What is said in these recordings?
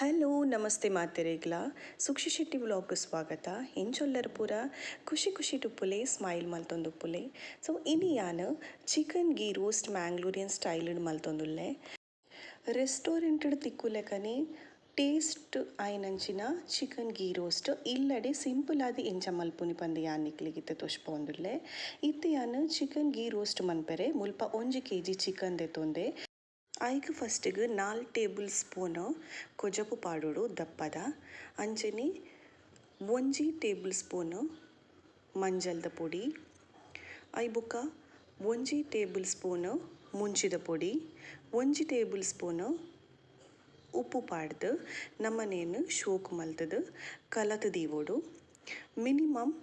Hello, ನಮಸ್ತೆ ಮಾತೆರೇಗ್ಲ ಸುಕ್ಷಿ Shetty vlog ಸ್ವಾಗತ. ಎಂಚೊಲ್ಲರ ಪೂರ ಖುಷಿ ಖುಷಿ ಟುಪ್ಪುಲೆ ಸ್ಮೈಲ್ ಮಲ್ತೊಂದುಪ್ಪುಲೆ ಸೊ, ಇನಿ ಯಾನ್? ಚಿಕನ್ ಗೀ ರೋಸ್ಟ್ ಮ್ಯಾಂಗ್ಳೂರಿಯನ್ ಸ್ಟೈಲ್ಡ್ ಮಲ್ತೊಂದುಲ್ಲೆ. ರೆಸ್ಟೋರೆಂಟ್ ತಿಕ್ಕುಲೆಕನೆ ಟೇಸ್ಟ್ ಆಯ್ನಂಚಿನ ಚಿಕನ್ ಗೀ ರೋಸ್ಟ್. ಇಲ್ಲಡೆ ಸಿಂಪಲ್ ಆದಿ ಎಂಚ ಮಲ್ಪುನಿ ಪಂದು ಯಾನ್ ನಿಕ್ಲಿಗಿತ್ತೆ ತೋಷ್ಪೊಂದುಲ್ಲೆ ಇತ್ತೆ ಯಾನ್ ಚಿಕನ್ ಗೀ ರೋಸ್ಟ್ ಮನ್ಪೆರೆ, ಮುಲ್ಪ ಒಂಜಿ ಕೆ ಜಿ ಚಿಕನ್ ದೆತೊಂದೆ. ಐಕ್ ಫಸ್ಟಿಗೆ ನಾಲ್ಕು ಟೇಬಲ್ ಸ್ಪೂನ್ ಕೊಜಪು ಪಾಡೋಡು ದಪ್ಪದ. ಅಂಚನೆ ಒಂಜಿ ಟೇಬಲ್ ಸ್ಪೂನ್ ಮಂಜಲ್ದ ಪುಡಿ. ಐ ಬೊಕ ಒಂಜಿ ಟೇಬಲ್ ಸ್ಪೂನ್ ಮುಂಚಿದ ಪುಡಿ. ಒಂಜಿ ಟೇಬಲ್ ಸ್ಪೂನ್ ಉಪ್ಪು ಪಾಡ್ದು ನಮ್ಮನೇನು ಶೋಕ್ ಮಲ್ತದು, ಕಲತ ದೀವೋಡು. ಮಿನಿಮಮ್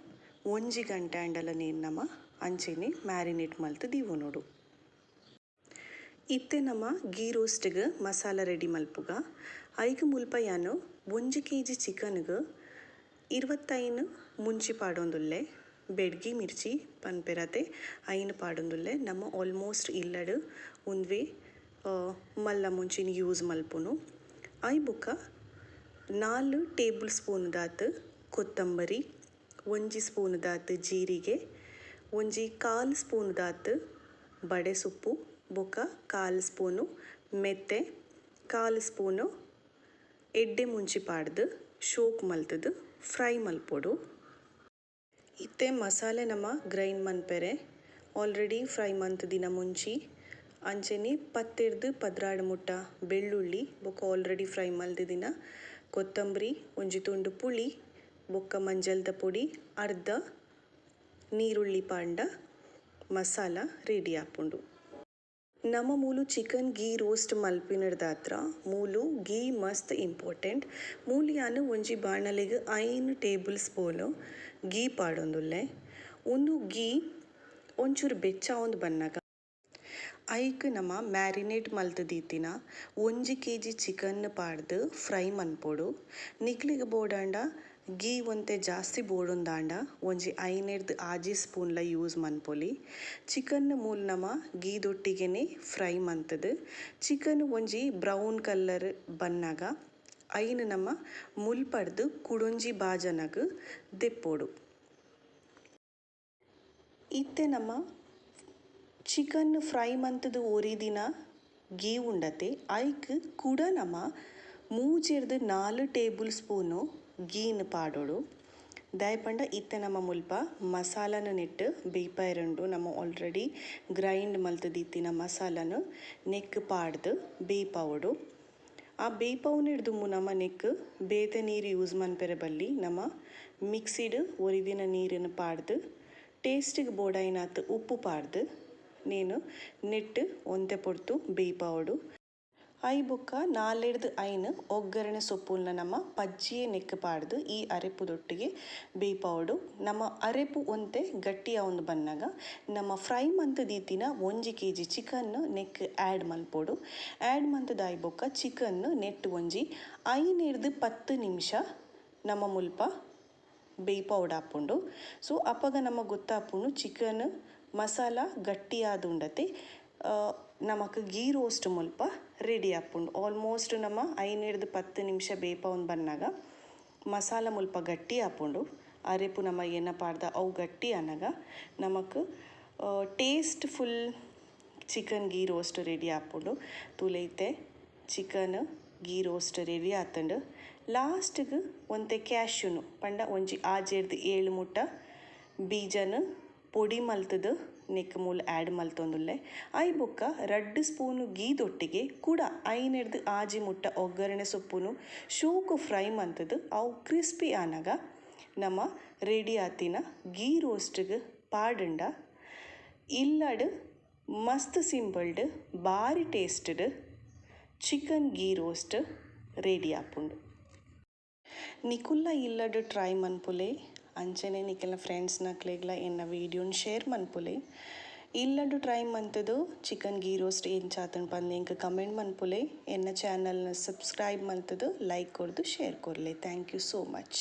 ಒಂಜಿ ಗಂಟೆ ಅಂಡಲ ನೇನು ನಮ್ಮ ಅಂಚೆನೆ ಮ್ಯಾರಿನೇಟ್ ಮಲ್ತ್ ದೀವೊನೋಡು ಇತ್ತೆ ನಮ ಗೀ ರೋಸ್ಟ್ಗೆ ಮಸಾಲ ರೆಡಿ ಮಲ್ಪುಗ. ಐಗ್ ಮುಲ್ಪ ಯಾನು ಒಂಜಿ ಕೆ ಜಿ ಚಿಕನ್ಗೆ ಇರುವತ್ತೈನ್ ಮುಂಚಿ ಪಾಡೊಂದುಲ್ಲೆ, ಬೆಡ್ಗಿ, ಮಿರ್ಚಿ, ಪನ್ಪೆರತೆ ಐನ್ ಪಾಡೊಂದುಲ್ಲೆ, ನಮ ಆಲ್ಮೋಸ್ಟ್ ಇಲ್ಲಡ್ ಉಂದ್ವೆ ಮಲ್ಲ ಮುಂಚಿನ ಯೂಸ್ ಮಲ್ಪುನು. ಐ ಬುಕ್ಕ ನಾಲ್ ಟೇಬಲ್ ಸ್ಪೂನ್ ದಾತ್ ಕೊತ್ತಂಬರಿ, ಒಂಜಿ ಸ್ಪೂನ್ ದಾತ್ ಜೀರಿಗೆ, ಒಂಜಿ ಕಾಲ್ ಸ್ಪೂನ್ ದಾತ್ ಬಡೆ ಸೊಪ್ಪು ಬೊಕ ಕಾಲು ಸ್ಪೂನು, ಮೆತ್ತೆ, ಕಾಲು ಸ್ಪೂನು, ಎಡ್ಡೆ ಮುಂಚಿ ಪಾಡ್ದು, ಶೋಕ್ ಮಲ್ತದು, ಫ್ರೈ ಮಲ್ಪೊಡು. ಇತ್ತೆ ಮಸಾಲೆ ನಮ ಗ್ರೈಂಡ್ ಮನ್ಪೆರೆ. ಆಲ್ರೆಡಿ ಫ್ರೈ ಮಂತ್ ದಿನ ಮುಂಚಿ ಅಂಚೆನೆ ಪತ್ತೆರ್ದು ಪದ್ರಾಡ್ ಮುಟ್ಟ ಬೆಳ್ಳುಳ್ಳಿ, ಬೊಕ್ಕ ಆಲ್ರೆಡಿ ಫ್ರೈ ಮಲ್ದಿದಿನ ಕೊತ್ತಂಬರಿ, ಒಂಜಿ ತುಂಡು ಪುಳಿ, ಬೊಕ್ಕ ಮಂಜಲ್ದ ಪುಡಿ, ಅರ್ಧ ನೀರುಳ್ಳಿ ಪಾಂಡ, ಮಸಾಲ ರೆಡಿ ಆಪುಂಡು. ನಮ ಮೂಲು ಚಿಕನ್ ಗೀ ರೋಸ್ಟ್ ಮಲ್ಪಿನದಾತ್ರ ಮೂಲು ಗೀ ಮಸ್ತ್ ಇಂಪಾರ್ಟೆಂಟ್. ಮೂಲಿಯಾನು ಯಾನ್ ಒಂಜಿ ಬಾಣಲೆಗ್ ಐನ್ ಟೇಬಲ್ ಸ್ಪೂನು ಗೀ ಪಾಡೊಂದುಲ್ಲೆ. ಉಂದು ಗೀ ಒಂಚೂರು ಬೆಚ್ಚಾವೊಂದು ಬನ್ನಗ ಐಕ್ ನಮ ಮ್ಯಾರಿನೇಟ್ ಮಲ್ತ ದೀತಿನ ಒಂಜಿ ಕೆ ಜಿ ಚಿಕನ್ ಪಾಡ್ದು ಫ್ರೈ ಮನ್ಪೊಡು. ನಿಕ್ಲಿಗ್ ಬೋಡಾಂಡ ಗೀ ಒಂತೆ ಜಾಸ್ತಿ ಬೋಡುಂದಾಂಡ ಒಂಜಿ ಐನೆರ್ದ್ ಆಜಿ ಸ್ಪೂನ್ಲ ಯೂಸ್ ಮನ್ಪೊಲಿ. ಚಿಕನ್ ಮೂಲು ನಮ ಗೀದೊಟ್ಟಿಗೆನೆ ಫ್ರೈ ಮಂತುದು. ಚಿಕನ್ ಒಂಜಿ ಬ್ರೌನ್ ಕಲರ್ ಬನ್ನಗ ಐನ್ ನಮ ಮುಲ್ಪಡ್ದು ಕುಡೊಂಜಿ ಬಾಜನಗ್ ದೆಪ್ಪೊಡು. ಇತ್ತೆ ನಮ ಚಿಕನ್ ಫ್ರೈ ಮಂತದ್ ಒರಿ ದಿನ ಗೀ ಉಂಡತೆ. ಐಕ್ ಕುಡ ನಮ ಮೂಜೆರ್ದ್ ನಾಲ್ ಟೇಬಲ್ ಸ್ಪೂನು ಗೀನ್ ಪಾಡೋಡು ದಾಯಪಂಡ ಇತ್ತೆ ನಮ್ಮ ಮುಲ್ಪ ಮಸಾಲನ ನೆಟ್ಟು ಬೇಯಿಪೆರಂಡು ನಮ್ಮ ಆಲ್ರೆಡಿ ಗ್ರೈಂಡ್ ಮಲ್ತದಿತ್ತಿನ ಮಸಾಲನ ಮಸಾಲನ್ ಪಾಡ್ದು ಬೇಯಿಪವೊಡು. ಆ ಬೇಯಿಪವುನೆರ್ ಮು ನಮ್ಮ ನೆಕ್ ಬೇತೆ ನೀರು ಯೂಸ್ ಮನ್ಪೆರೆ ಬಲ್ಲಿ ನಮ ಮಿಕ್ಸಿಡ್ ಒರಿದಿನ ನೀರನ್ನು ಪಾಡ್ದು ಟೇಸ್ಟಿಗೆ ಬೋಡಾಯಿನಾತ್ ಉಪ್ಪು ಪಾಡ್ದು, ನೇನು ನೆಟ್ಟು ಒಂತೆ ಪೊಡ್ತು ಬೇಯಿಪವೊಡು. ಐ ಬೊಕ್ಕ ನಾಲೆಡ್ದ್ ಐನ್ ಒಗ್ಗರಣೆ ಸೊಪ್ಪುಲ್ನ ನಮ್ಮ ಪಜ್ಜಿಯೇ ನೆಕ್ಕ್ ಪಾಡ್ದ್ ಈ ಅರೆಪುದೊಟ್ಟಿಗೆ ಪೌಡು. ನಮ್ಮ ಅರೆಪು ಒಂತೆ ಗಟ್ಟಿ ಆವೊಂದು ಬನ್ನಗ ನಮ ಫ್ರೈ ಮಂತ್ ದೀತಿನ ಒಂಜಿ ಕೆ ಜಿ ಚಿಕನ್ ನೆಕ್ಕ್ ಆ್ಯಡ್ ಮಲ್ಪೊಡು. ಆ್ಯಡ್ ಐ ಬುಕ್ಕ ಚಿಕನ್ ನೆಟ್ಟ್ ಒಂಜಿ ಐನೆರ್ದ್ ಪತ್ತು ನಿಮಿಷ ನಮ ಮುಲ್ಪ ಬೇಯಿಪವೊಡಾಪುಂಡು ಸೊ, ಅಪಗ ನಮ್ಮ ಗೊತ್ತಾಪುಂಡು ಚಿಕನ್ ಮಸಾಲ ಗಟ್ಟಿಯಾದ ಆದುಂಡತೆ ನಮಕ್ ಗೀ ರೋಸ್ಟ್ ಮುಲ್ಪ ರೆಡಿ ಆಪುಂಡು. ಆಲ್ಮೋಸ್ಟ್ ನಮ ಐನೆರ್ದ್ ಪತ್ತು ನಿಮಿಷ ಬೇಪವನ್ ಬನ್ನಾಗ ಮಸಾಲ ಮುಲ್ಪ ಗಟ್ಟಿ ಆಪುಂಡು. ಅರೆಪು ನಮ ಏನ ಪಾಡ್ದ ಅವು ಗಟ್ಟಿ ಅನ್ನಾಗ ನಮಕ್ taste full chicken ghee roast ready ಆಪುಂಡು. ತುಲೈತೆ ಚಿಕನ್ ಗೀ ರೋಸ್ಟ್ ರೆಡಿ ಆತಂಡು. ಲಾಸ್ಟ್ಗೆ ಒಂತೆ ಕ್ಯಾಶ್ಯೂನು ಪಂಡ ಒಂಜಿ ಆಜೆರ್ದ್ ಏಳು ಮುಟ್ಟ ಬೀಜನ ಪೊಡಿ ಮಲ್ತುದು. ಮೂಲು ಆಡ್ ಮಲ್ತೊಂದುಲ್ಲೆ. ಐ ಬೊಕ್ಕ ರಡ್ಡ್ ಸ್ಪೂನ್ ಗೀದೊಟ್ಟಿಗೆ, ಕೂಡ ಐನೆರ್ದ್ ಆಜಿ ಮುಟ್ಟ ಒಗ್ಗರಣೆ ಸೊಪ್ಪುನು, ಶೋಕು ಫ್ರೈ ಮಂತುದು ಅವು ಕ್ರಿಸ್ಪಿ ಆನಗ ನಮ ರೆಡಿ ಆತಿನ ಗೀ ರೋಸ್ಟ್ಗೆ ಪಾಡುಂಡ, ಇಲ್ಲಡ್ ಮಸ್ತ್ ಸಿಂಪಲ್ಡ್ ಬಾರಿ ಟೇಸ್ಟ್ಡ್ ಚಿಕನ್ ಗೀ ರೋಸ್ಟ್ ರೆಡಿ ಆಪುಂಡು. ನಿಕುಲ್ಲ ಇಲ್ಲಡ್ ಟ್ರೈ ಮನ್ಪುಲೆ. ಅಂಚನೆ ನಿಕಲ್ನ ಫ್ರೆಂಡ್ಸ್ ನಕ್ಲೆಗ್ಲ ಎನ್ನ ವೀಡಿಯೋನ್ ಶೇರ್ ಮನ್ಪುಲೆ. ಇಲ್ಲಡ್ ಟ್ರೈ ಮಂತುದು ಚಿಕನ್ ಗೀ ರೋಸ್ಟ್ ಎಂಚ ಆತುಂಡು ಪಂದ್ ಎಂಕ್ ಕಮೆಂಟ್ ಮನ್ಪುಲೆ. ಎನ್ನ ಚಾನಲ್ನ ಸಬ್ಸ್ಕ್ರೈಬ್ ಮಲ್ತುದು ಲೈಕ್ ಕೊರ್ದು ಶೇರ್ ಕೊರ್ಲೆ ಥ್ಯಾಂಕ್ ಯು ಸೋ ಮಚ್